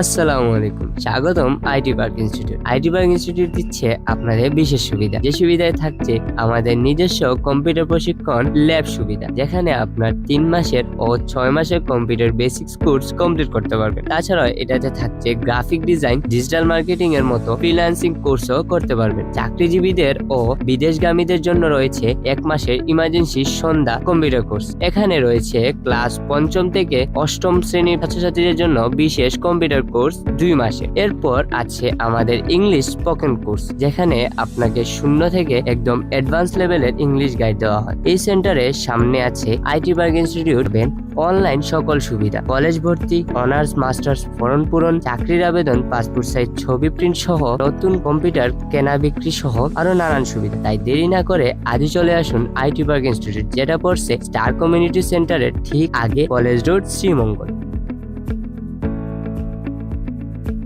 আসসালামু আলাইকুম। স্বাগতম IT park institute. IT park institute দিচ্ছে আপনাদের বিশেষ সুবিধা। যে সুবিধায় থাকছে আমাদের নিজস্ব কম্পিউটার প্রশিক্ষণ ল্যাব সুবিধা, যেখানে আপনার তিন মাসের ও ছয় মাসের কম্পিউটার বেসিক্স কোর্স কমপ্লিট করতে পারবেন। তাছাড়াও এটাতে থাকছে গ্রাফিক ডিজাইন, ডিজিটাল মার্কেটিং এর মতো ফ্রিল্যান্সিং কোর্সও করতে পারবেন। চাকরিজীবীদের ও বিদেশগামীদের জন্য রয়েছে এক মাসের ইমার্জেন্সি সন্ধ্যা কম্পিউটার কোর্স। এখানে রয়েছে ক্লাস পঞ্চম থেকে অষ্টম শ্রেণির ছাত্রছাত্রীদের জন্য বিশেষ কম্পিউটার কোর্স দুই মাসে। এরপর আছে আমাদের ইংলিশ স্পোকেন কোর্স যেখানে আপনাকে শূন্য থেকে একদম অ্যাডভান্স লেভেলের ইংলিশ গাইড দেওয়া হয়। এই সেন্টারে সামনে আছে আইটি বার্গ ইনস্টিটিউট অনলাইন সকল সুবিধা। কলেজ ভর্তি অনার্স মাস্টার্স ফর্ম পূরণ, চাকরির আবেদন পাসপোর্ট সাইজ ছবি প্রিন্ট সহ নতুন কম্পিউটার কেনা বিক্রি সহ আরও নানান সুবিধা। তাই দেরি না করে আজই চলে আসুন আইটি বার্গ ইনস্টিটিউট যেটা পড়ছে স্টার কমিউনিটি সেন্টারের ঠিক আগে কলেজ রোড শ্রীমঙ্গল